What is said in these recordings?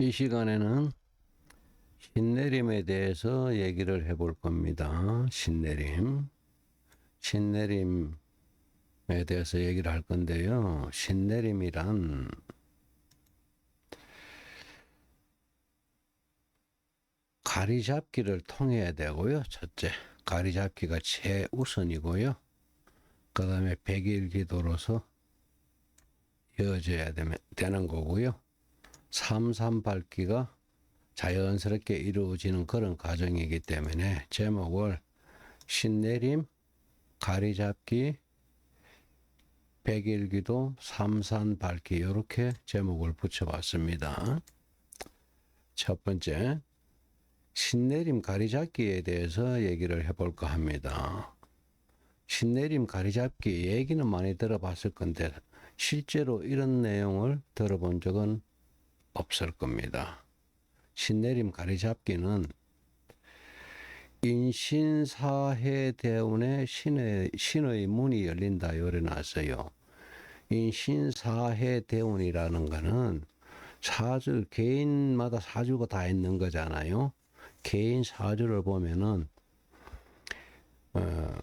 이 시간에는 신내림에 대해서 얘기를 해볼 겁니다. 신내림. 신내림에 대해서 얘기를 할 건데요. 신내림이란 가리잡기를 통해야 되고요. 첫째, 가리잡기가 최우선이고요. 그 다음에 백일 기도로서 이어져야 되면, 되는 거고요. 삼삼 밝기가 자연스럽게 이루어지는 그런 과정이기 때문에 제목을 신내림, 가리잡기, 백일기도, 삼산 밝기 이렇게 제목을 붙여봤습니다. 첫 번째, 신내림 가리잡기에 대해서 얘기를 해볼까 합니다. 신내림 가리잡기 얘기는 많이 들어봤을 건데 실제로 이런 내용을 들어본 적은 없을 겁니다. 신내림 가리잡기는 인신사해 대운에 신의, 신의 문이 열린다 요래놨어요. 인신사해 대운이라는 거는 사주, 개인마다 사주가 다 있는 거잖아요. 개인 사주를 보면은, 어,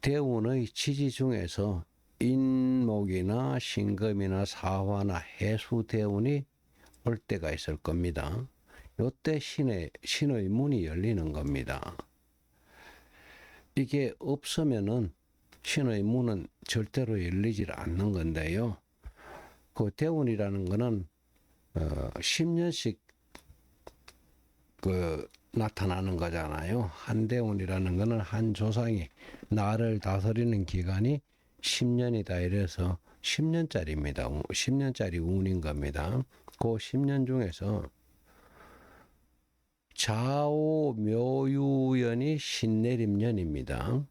대운의 지지 중에서 인목이나 신금이나 사화나 해수 대운이 올 때가 있을 겁니다. 요때 신의, 신의 문이 열리는 겁니다. 이게 없으면은 신의 문은 절대로 열리질 않는 건데요. 그 대운이라는 거는 어, 10년씩 그 나타나는 거잖아요. 한대운이라는 거는 한 조상이 나를 다스리는 기간이 10년이다 이래서 10년짜리입니다. 10년짜리 운인 겁니다. 그 10년 중에서 좌오 묘유연이 신내림년입니다.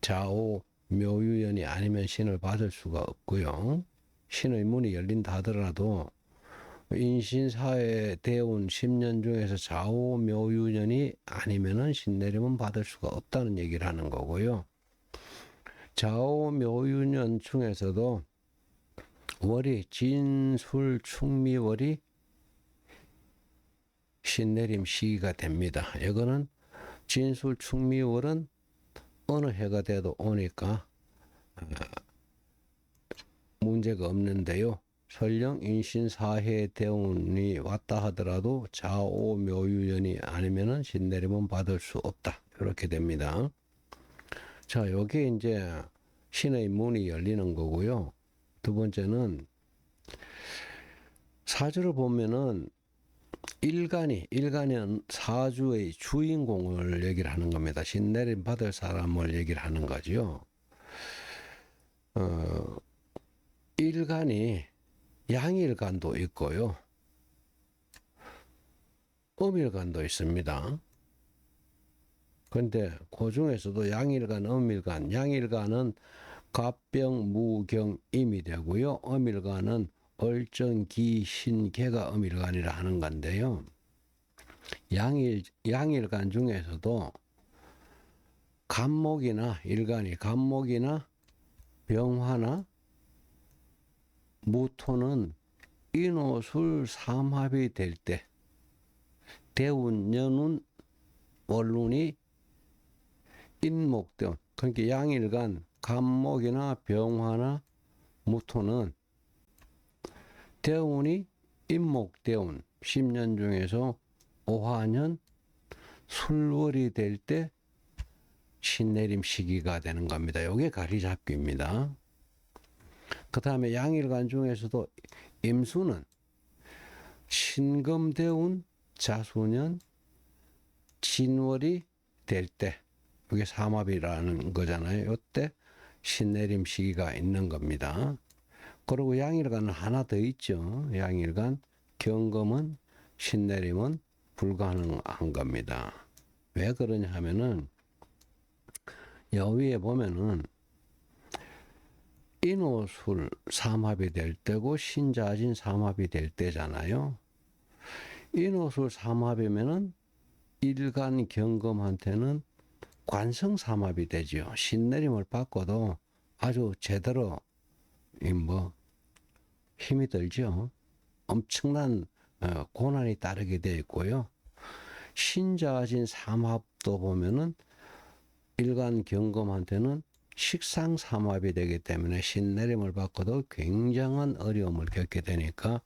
좌오 묘유연이 아니면 신을 받을 수가 없고요. 신의 문이 열린다 하더라도 인신사회 대운 10년 중에서 좌우 묘유년이 아니면은 신내림은 받을 수가 없다는 얘기를 하는 거고요. 좌우 묘유년 중에서도 월이 진술 충미월이 신내림 시기가 됩니다. 이거는 진술 충미월은 어느 해가 돼도 오니까 어, 문제가 없는데요. 설령 인신사해 대운이 왔다 하더라도 좌오 묘유연이 아니면은 신내림은 받을 수 없다. 이렇게 됩니다. 자, 여기 이제 신의 문이 열리는 거고요. 두 번째는 사주를 보면은 일간이 일간은 사주의 주인공을 얘기를 하는 겁니다. 신 내림 받을 사람을 얘기를 하는 거죠. 어, 일간이 양일간도 있고요. 음일간도 있습니다. 근데 그 중에서도 양일간, 음일간, 양일간은 갑병, 무경, 임이 되고요. 음일간은 얼정, 기, 신, 개가 음일간이라 하는 건데요. 양일, 양일간 중에서도 간목이나 일간이 간목이나 병화나 무토는 인호술 삼합이 될 때 대운 년운 원룬이 인목대운 그러니까 양일간 간목이나 병화나 무토는 대운이 인목대운 10년 중에서 5화년 술월이 될 때 신내림 시기가 되는 겁니다. 이게 가리잡기입니다. 그 다음에 양일간 중에서도 임수는 신금대운 자수년 진월이 될 때, 이게 삼합이라는 거잖아요. 이때 신내림 시기가 있는 겁니다. 그리고 양일간은 하나 더 있죠. 양일간 경금은 신내림은 불가능한 겁니다. 왜 그러냐 하면은 여위에 보면은 인호술 삼합이 될 때고 신자진 삼합이 될 때잖아요. 인호술 삼합이면은 일간 경금한테는 관성 삼합이 되죠. 신내림을 받고도 아주 제대로 이뭐 힘이 들죠. 엄청난 어, 고난이 따르게 되어 있고요. 신자진 삼합도 보면은 일간 경검한테는 식상 삼합이 되기 때문에 신내림을 받고도 굉장한 어려움을 겪게 되니까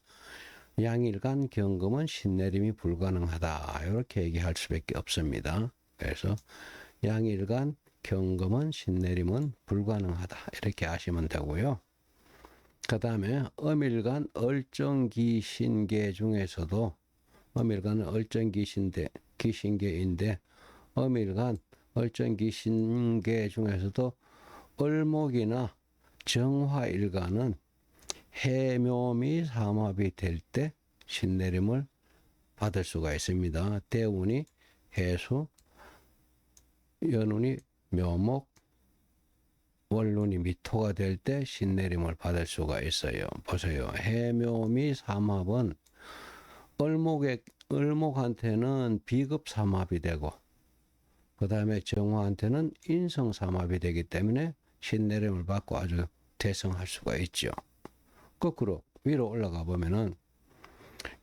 양일간 경검은 신내림이 불가능하다 이렇게 얘기할 수밖에 없습니다. 그래서 양일간 경검은 신내림은 불가능하다 이렇게 아시면 되고요. 그 다음에 엄일간 얼정기 신계 중에서도 엄일간은 얼정기 신대 기신계인데 엄일간 얼정기 신계 중에서도 을목이나 정화일간은 해묘미 삼합이 될 때 신내림을 받을 수가 있습니다. 대운이 해수, 연운이 묘목, 원룬이 미토가 될 때 신내림을 받을 수가 있어요. 보세요. 해묘미 삼합은 을목에 을목한테는 비급 삼합이 되고 그 다음에 정화한테는 인성 삼합이 되기 때문에 신내림을 받고 아주 대성할 수가 있죠. 거꾸로 위로 올라가 보면은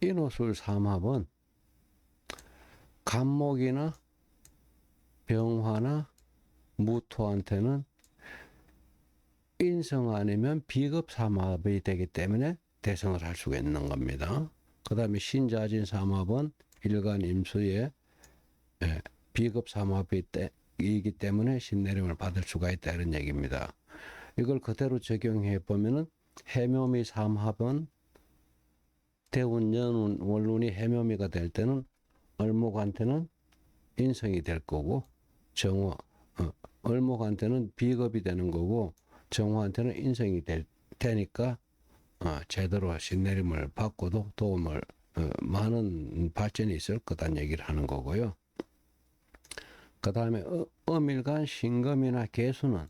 인호술 삼합은 간목이나 병화나 무토한테는 인성 아니면 비급 삼합이 되기 때문에 대성을 할 수가 있는 겁니다. 그 다음에 신자진 삼합은 일간 임수의 예, 비급 삼합이 때, 이기 때문에 신내림을 받을 수가 있다 이런 얘기입니다. 이걸 그대로 적용해 보면은 해묘미 삼합은 대운, 연운, 원룬이 해묘미가 될 때는 을목한테는 인성이 될 거고 정화, 어, 을목한테는 비급이 되는 거고 정화한테는 인성이 될 테니까 어, 제대로 신내림을 받고도 도움을 어, 많은 발전이 있을 거다는 얘기를 하는 거고요. 그 다음에 엄일간 신금이나 개수는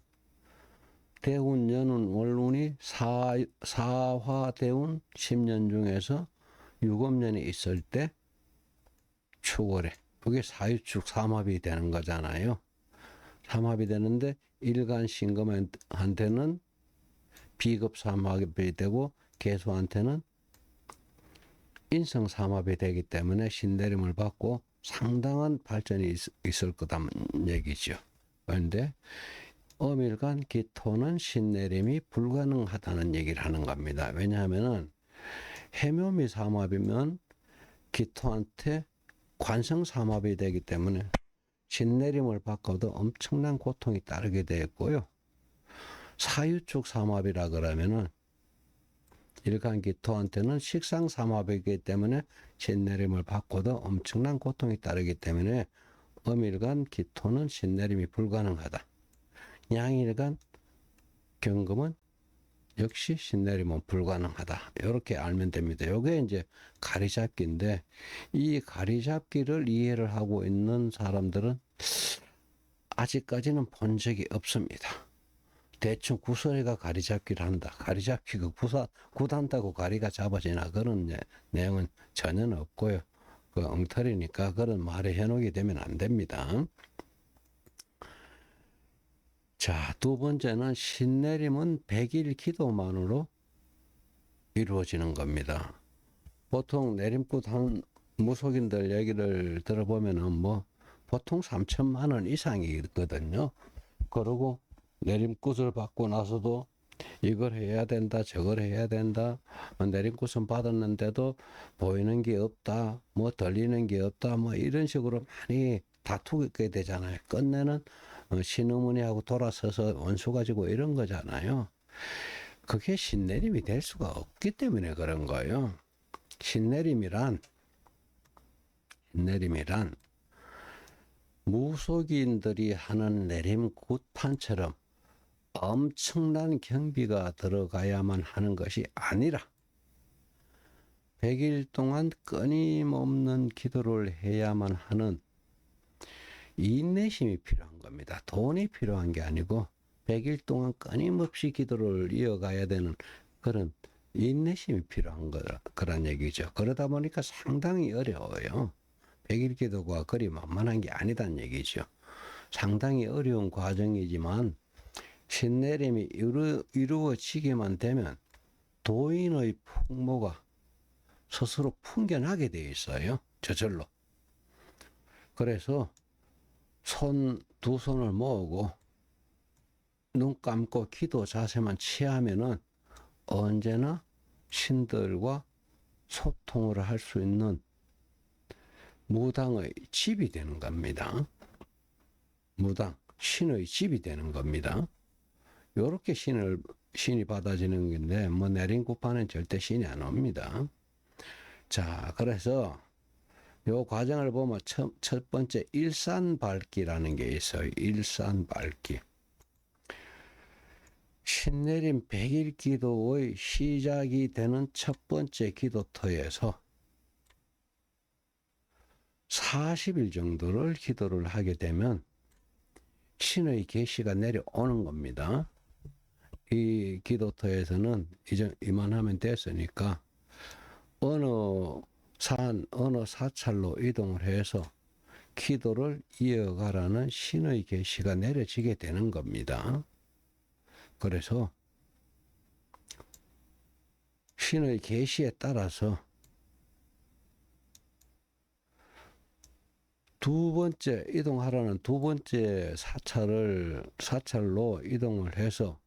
대운, 연운, 월운이 사, 사화 대운 10년 중에서 유금년이 있을 때 축월에 그게 사유축 삼합이 되는 거잖아요. 삼합이 되는데 일간 신금한테는 비급 삼합이 되고 개수한테는 인성 삼합이 되기 때문에 신내림을 받고 상당한 발전이 있, 을 거다는 얘기죠. 그런데 엄일간 기토는 신내림이 불가능하다는 얘기를 하는 겁니다. 왜냐하면은 해묘미 삼합이면 기토한테 관성 삼합이 되기 때문에 신내림을 받고도 엄청난 고통이 따르게 되었고요. 사유축 삼합이라 그러면은 일간 기토한테는 식상 삼합이기 때문에 신내림을 받고도 엄청난 고통이 따르기 때문에 엄일간 기토는 신내림이 불가능하다. 양일간 경금은 역시 신내림은 불가능하다. 이렇게 알면 됩니다. 요게 이제 가리잡기인데 이 가리잡기를 이해를 하고 있는 사람들은 아직까지는 본 적이 없습니다. 대충 구설이가 가리잡기를 한다. 가리잡기가 구사, 굿한다고 가리가 잡아지나 그런 내용은 전혀 없고요. 그 엉터리니까 그런 말에 현혹이 되면 안 됩니다. 자, 두 번째는 신내림은 백일 기도만으로 이루어지는 겁니다. 보통 내림굿 한 무속인들 얘기를 들어보면은 뭐 보통 3천만 원 이상이거든요. 그리고 내림굿을 받고 나서도 이걸 해야 된다, 저걸 해야 된다. 내림굿은 받았는데도 보이는 게 없다, 뭐 들리는 게 없다, 뭐 이런 식으로 많이 다투게 되잖아요. 끝내는 어, 신어머니하고 돌아서서 원수 가지고 이런 거잖아요. 그게 신내림이 될 수가 없기 때문에 그런 거예요. 신내림이란 신내림이란 무속인들이 하는 내림 굿판처럼 엄청난 경비가 들어가야만 하는 것이 아니라 100일 동안 끊임없는 기도를 해야만 하는 인내심이 필요한 겁니다. 돈이 필요한 게 아니고 100일 동안 끊임없이 기도를 이어가야 되는 그런 인내심이 필요한 거라, 그런 얘기죠. 그러다 보니까 상당히 어려워요. 100일 기도가 그리 만만한 게 아니다는 얘기죠. 상당히 어려운 과정이지만 신내림이 이루, 이루어지게만 되면 도인의 풍모가 스스로 풍겨나게 돼 있어요. 저절로. 그래서 손 두 손을 모으고 눈 감고 기도 자세만 취하면은 언제나 신들과 소통을 할 수 있는 무당의 집이 되는 겁니다. 무당, 신의 집이 되는 겁니다. 요렇게 신을, 신이 받아지는 건데, 뭐 내린 구판은 절대 신이 안 옵니다. 자, 그래서 요 과정을 보면 첫, 첫 번째 일산 밝기라는 게 있어요. 일산 밝기. 신내림 백일 기도의 시작이 되는 첫 번째 기도터에서 40일 정도를 기도를 하게 되면 신의 계시가 내려오는 겁니다. 이 기도터에서는 이제 이만하면 됐으니까 어느 산, 어느 사찰로 이동을 해서 기도를 이어가라는 신의 계시가 내려지게 되는 겁니다. 그래서 신의 계시에 따라서 두 번째 이동하라는 두 번째 사찰을 사찰로 이동을 해서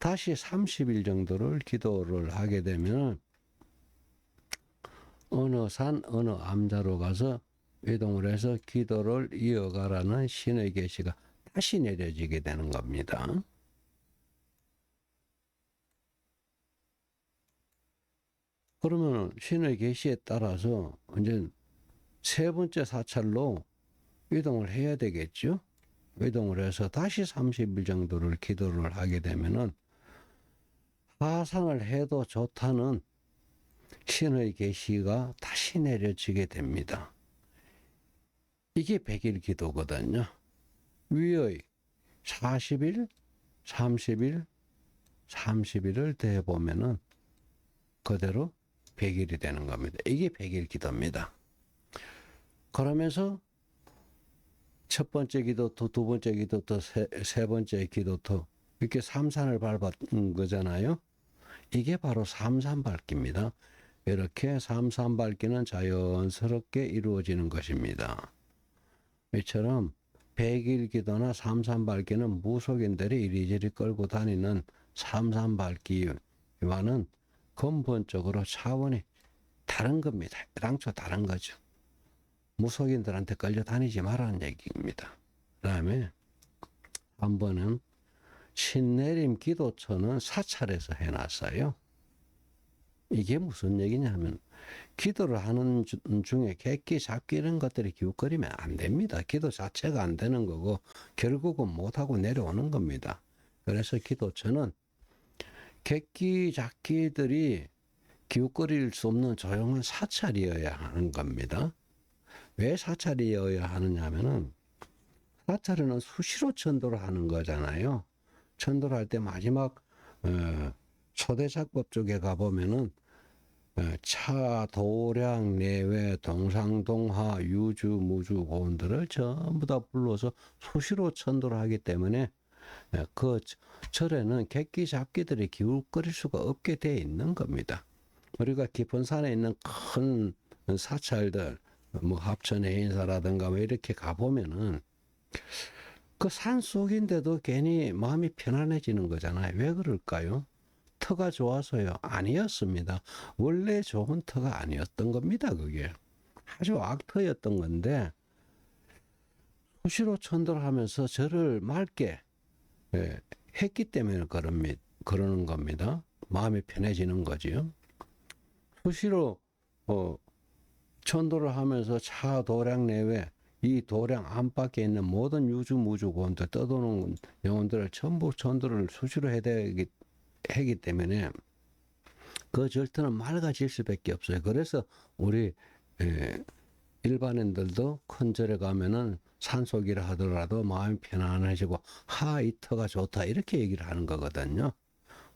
다시 30일 정도를 기도를 하게 되면 어느 산 어느 암자로 가서 이동을 해서 기도를 이어가라는 신의 계시가 다시 내려지게 되는 겁니다. 그러면 신의 계시에 따라서 이제 세 번째 사찰로 이동을 해야 되겠죠. 이동을 해서 다시 30일 정도를 기도를 하게 되면은 하상을 해도 좋다는 신의 계시가 다시 내려지게 됩니다. 이게 백일 기도거든요. 위의 40일, 30일, 30일을 대보면은 그대로 100일이 되는 겁니다. 이게 100일 기도입니다. 그러면서 첫 번째 기도터, 두 번째 기도터, 세, 세 번째 기도터 이렇게 삼산을 밟은 거잖아요. 이게 바로 삼산 밟기입니다. 이렇게 삼산 밟기는 자연스럽게 이루어지는 것입니다. 이처럼 백일 기도나 삼산 밟기는 무속인들이 이리저리 끌고 다니는 삼산 밟기와는 근본적으로 차원이 다른 겁니다. 당초 다른 거죠. 무속인들한테 끌려 다니지 말라는 얘기입니다. 그 다음에 한 번은 신내림 기도처는 사찰에서 해놨어요. 이게 무슨 얘기냐면 기도를 하는 중에 객기 잡기 이런 것들이 기웃거리면 안 됩니다. 기도 자체가 안 되는 거고 결국은 못하고 내려오는 겁니다. 그래서 기도처는 객기 잡기들이 기웃거릴 수 없는 조용한 사찰이어야 하는 겁니다. 왜 사찰이어야 하느냐면은 사찰에는 수시로 천도를 하는 거잖아요. 천도를 할 때 마지막 어, 초대작법 쪽에 가보면은 어, 차, 도량, 내외, 동상동하, 유주, 무주, 고원들을 전부 다 불러서 수시로 천도를 하기 때문에 어, 그 절에는 객기 잡기들이 기울거릴 수가 없게 돼 있는 겁니다. 우리가 깊은 산에 있는 큰 사찰들, 뭐 합천의 인사라든가 뭐 이렇게 가보면은 그 산 속인데도 괜히 마음이 편안해지는 거잖아요. 왜 그럴까요? 터가 좋아서요? 아니었습니다. 원래 좋은 터가 아니었던 겁니다. 그게 아주 악터였던 건데 수시로 천도를 하면서 저를 맑게 예, 했기 때문에 그런 그러는 겁니다. 마음이 편해지는 거지요. 수시로 어, 천도를 하면서 차 도량 내외 이 도량 안팎에 있는 모든 유주 무주 고원들 떠도는 영혼들을 전부 천도를 수시로 해야 되기 하기 때문에 그 절터는 맑아질 수밖에 없어요. 그래서 우리 에, 일반인들도 큰 절에 가면은 산속이라 하더라도 마음이 편안해지고 하이 터가 좋다 이렇게 얘기를 하는 거거든요.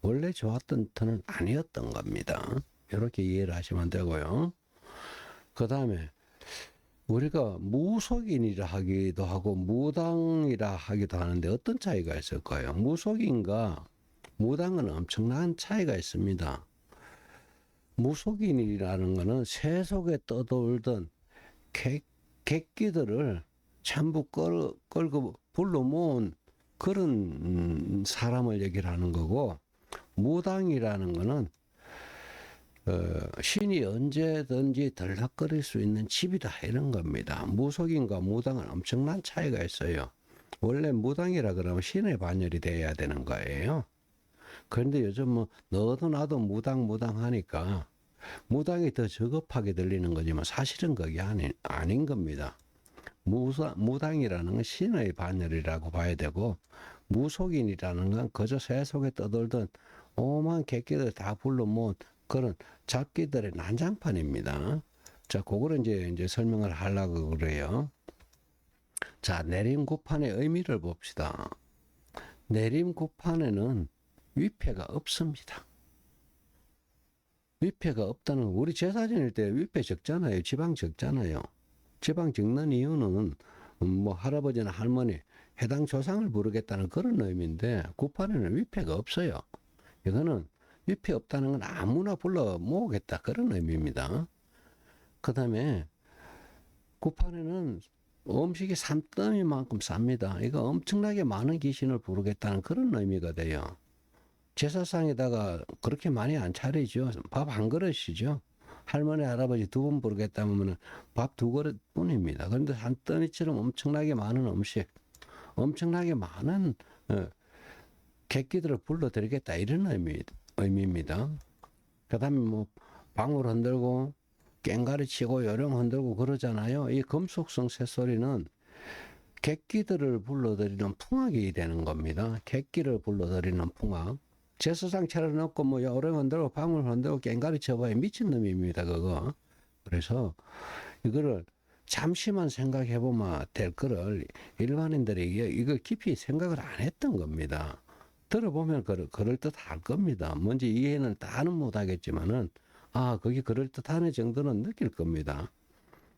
원래 좋았던 터는 아니었던 겁니다. 이렇게 이해를 하시면 되고요. 그 다음에 우리가 무속인이라 하기도 하고 무당이라 하기도 하는데 어떤 차이가 있을까요? 무속인과 무당은 엄청난 차이가 있습니다. 무속인이라는 거는 새 속에 떠돌던 객, 객기들을 전부 끌, 끌고 불러 모은 그런 음, 사람을 얘기를 하는 거고 무당이라는 거는 어, 신이 언제든지 들락거릴 수 있는 집이다 이런 겁니다. 무속인과 무당은 엄청난 차이가 있어요. 원래 무당이라 그러면 신의 반열이 돼야 되는 거예요. 그런데 요즘 뭐 너도 나도 무당 무당 하니까 무당이 더 저급하게 들리는 거지만 사실은 그게 아닌 아닌 겁니다. 무사, 무당이라는 건 신의 반열이라고 봐야 되고 무속인이라는 건 그저 새 속에 떠돌던 오만 객기들 다 불러 모은 그런 잡기들의 난장판입니다. 자, 그거를 이제 이제 설명을 하려고 그래요. 자, 내림구판의 의미를 봅시다. 내림구판에는 위패가 없습니다. 위패가 없다는 거, 우리 제사 지낼 때 위패 적잖아요. 지방 적잖아요. 지방 적는 이유는 음, 뭐 할아버지나 할머니 해당 조상을 부르겠다는 그런 의미인데 구판에는 위패가 없어요. 이거는 위패 없다는 건 아무나 불러 모으겠다 그런 의미입니다. 그 다음에 구판에는 음식이 산더미만큼 쌉니다. 이거 엄청나게 많은 귀신을 부르겠다는 그런 의미가 돼요. 제사상에다가 그렇게 많이 안 차리죠. 밥 한 그릇이죠. 할머니, 할아버지 두분 부르겠다면 밥 두 그릇 뿐입니다. 그런데 산더미처럼 엄청나게 많은 음식, 엄청나게 많은 어, 객기들을 불러드리겠다 이런 의미, 의미입니다. 그 다음에 뭐 방울 흔들고 깽가리 치고 요령 흔들고 그러잖아요. 이 금속성 새소리는 객기들을 불러들이는 풍악이 되는 겁니다. 객기를 불러들이는 풍악. 제사상 차려놓고 뭐 요령 흔들고 방울 흔들고 깽가리 쳐봐야 미친놈입니다. 그거. 그래서 이거를 잠시만 생각해 보면 될 거를 일반인들이 이게 이걸 깊이 생각을 안 했던 겁니다. 들어보면 그럴, 그럴 듯 할 겁니다. 뭔지 이해는 다는 못하겠지만은 아 그게 그럴 듯 하네 정도는 느낄 겁니다.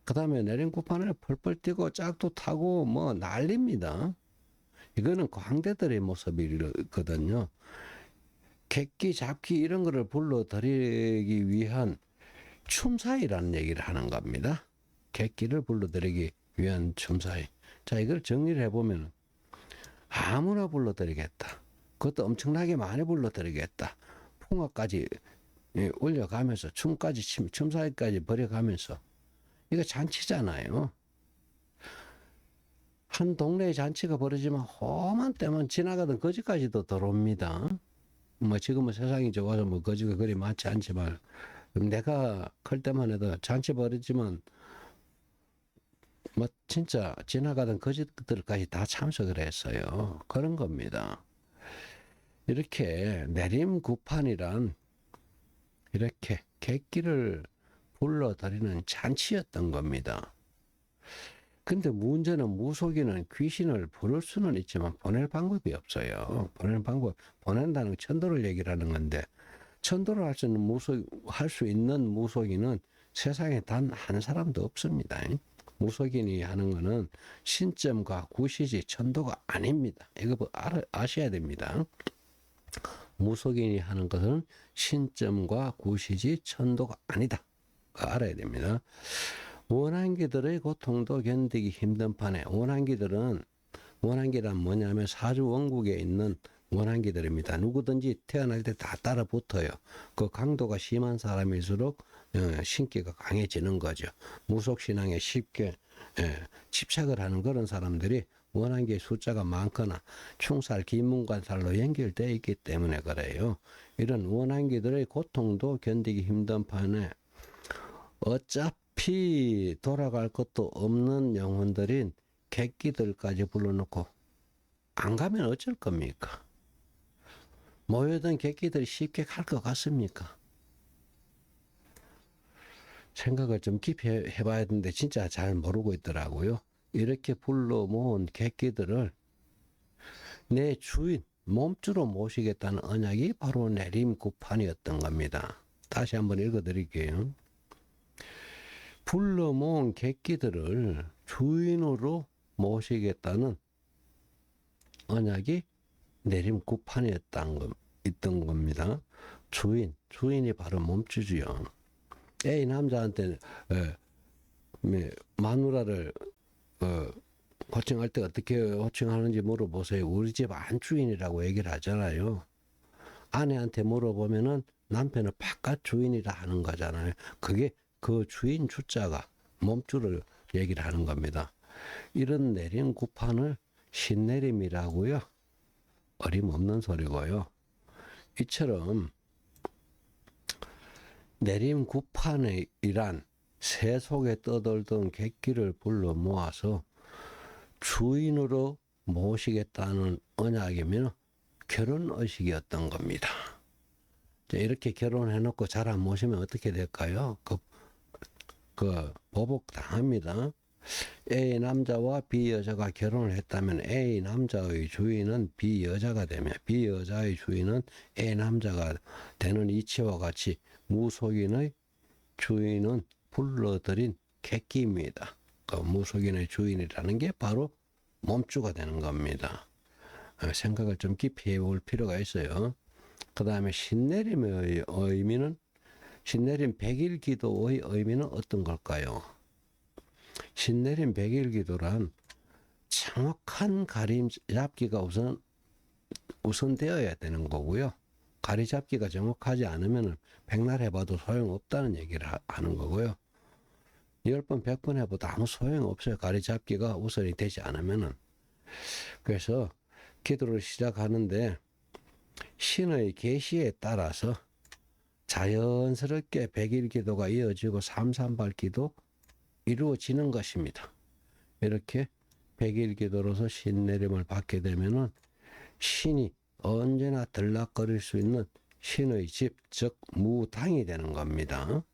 그 다음에 내림구판을 펄펄 뛰고 짝도 타고 뭐 난립니다. 이거는 광대들의 모습이거든요. 객기, 잡기 이런 거를 불러들이기 위한 춤사위라는 얘기를 하는 겁니다. 객기를 불러들이기 위한 춤사위. 자, 이걸 정리를 해보면 아무나 불러들이겠다. 그것도 엄청나게 많이 불러드리겠다. 풍화까지 예, 올려가면서 춤까지 춤, 춤사위까지 벌여가면서 이거 잔치잖아요. 한 동네의 잔치가 벌어지면 험한 때만 지나가던 거지까지도 들어옵니다. 뭐 지금은 세상이 좋아서 뭐 거지가 그리 많지 않지만 내가 클 때만 해도 잔치 벌어지면 뭐 진짜 지나가던 거지들까지 다 참석을 했어요. 그런 겁니다. 이렇게 내림구판이란 이렇게 객기를 불러들이는 잔치였던 겁니다. 근데 문제는 무속인은 귀신을 부를 수는 있지만 보낼 방법이 없어요. 보낼 방법, 보낸다는 천도를 얘기를 하는 건데, 천도를 할 수 있는 무속, 할 수 있는 무속인은 세상에 단 한 사람도 없습니다. 무속인이 하는 거는 신점과 구시지 천도가 아닙니다. 이거 뭐 아셔야 됩니다. 무속인이 하는 것은 신점과 구시지 천도가 아니다. 알아야 됩니다. 원한기들의 고통도 견디기 힘든 판에 원한기들은 원한기란 뭐냐면 사주 원국에 있는 원한기들입니다. 누구든지 태어날 때 다 따라 붙어요. 그 강도가 심한 사람일수록 어, 신기가 강해지는 거죠. 무속신앙에 쉽게 예, 집착을 하는 그런 사람들이 원한기의 숫자가 많거나 충살, 기문관살로 연결되어 있기 때문에 그래요. 이런 원한기들의 고통도 견디기 힘든 판에 어차피 돌아갈 것도 없는 영혼들인 객기들까지 불러놓고 안 가면 어쩔 겁니까? 모여든 객기들이 쉽게 갈 것 같습니까? 생각을 좀 깊이 해- 해봐야 되는데 진짜 잘 모르고 있더라고요. 이렇게 불러 모은 객기들을 내 주인, 몸주로 모시겠다는 언약이 바로 내림 구판이었던 겁니다. 다시 한번 읽어드릴게요. 불러 모은 객기들을 주인으로 모시겠다는 언약이 내림구판이었던 것, 있던 겁니다. 주인, 주인이 바로 몸주지요. A 남자한테 마누라를 어, 호칭할 때 어떻게 호칭하는지 물어보세요. 우리 집 안주인이라고 얘기를 하잖아요. 아내한테 물어보면은 남편은 바깥 주인이라 하는 거잖아요. 그게 그 주인 주자가 몸주를 얘기를 하는 겁니다. 이런 내림 구판을 신내림이라고요. 어림없는 소리고요. 이처럼 내림 구판이란 새 속에 떠돌던 객기를 불러 모아서 주인으로 모시겠다는 언약이면 결혼 의식이었던 겁니다. 이렇게 결혼해놓고 잘 안 모시면 어떻게 될까요? 그, 그 보복 당합니다. A 남자와 B 여자가 결혼을 했다면 A 남자의 주인은 B 여자가 되며 B 여자의 주인은 A 남자가 되는 이치와 같이 무속인의 주인은 불러들인 객기입니다. 그 무속인의 주인이라는 게 바로 몸주가 되는 겁니다. 어, 생각을 좀 깊이 해볼 필요가 있어요. 그 다음에 신내림의 의미는 신내림 백일 기도의 의미는 어떤 걸까요? 신내림 백일 기도란 정확한 가림 잡기가 우선 우선되어야 되는 거고요. 가리 잡기가 정확하지 않으면 백날 해봐도 소용없다는 얘기를 하- 하는 거고요. 열 번, 백 번 해봐도 아무 소용없어요. 가리 잡기가 우선이 되지 않으면은. 그래서 기도를 시작하는데 신의 계시에 따라서 자연스럽게 백일 기도가 이어지고 삼삼발 기도 이루어지는 것입니다. 이렇게 백일 기도로서 신내림을 받게 되면은 신이 언제나 들락거릴 수 있는 신의 집, 즉 무당이 되는 겁니다.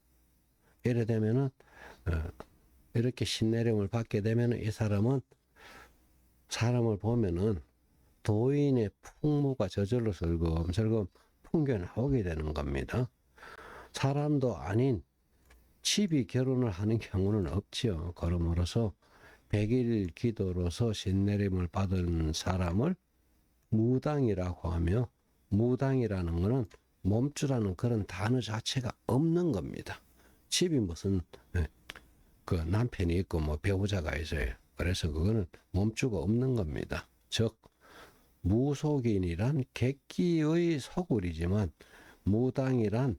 이래 되면은 어, 이렇게 신내림을 받게 되면은 이 사람은 사람을 보면은 도인의 풍무가 저절로 슬금슬금 풍겨 나오게 되는 겁니다. 사람도 아닌 집이 결혼을 하는 경우는 없지요. 그러므로서 백일 기도로서 신내림을 받은 사람을 무당이라고 하며 무당이라는 것은 몸주라는 그런 단어 자체가 없는 겁니다. 집이 무슨 예, 그 남편이 있고 뭐 배우자가 있어요. 그래서 그거는 몸주가 없는 겁니다. 즉 무속인이란 객기의 소굴이지만 무당이란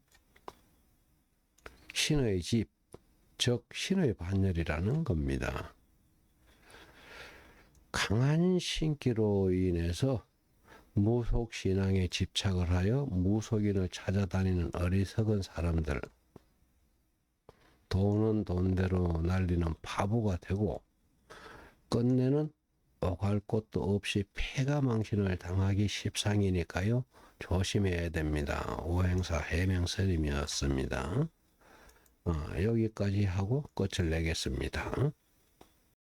신의 집, 즉 신의 반열이라는 겁니다. 강한 신기로 인해서 무속 신앙에 집착을 하여 무속인을 찾아다니는 어리석은 사람들, 돈은 돈대로 날리는 바보가 되고 끝내는 오갈 곳도 없이 폐가망신을 당하기 십상이니까요. 조심해야 됩니다. 오행사 해명설임이었습니다. 어, 여기까지 하고 끝을 내겠습니다.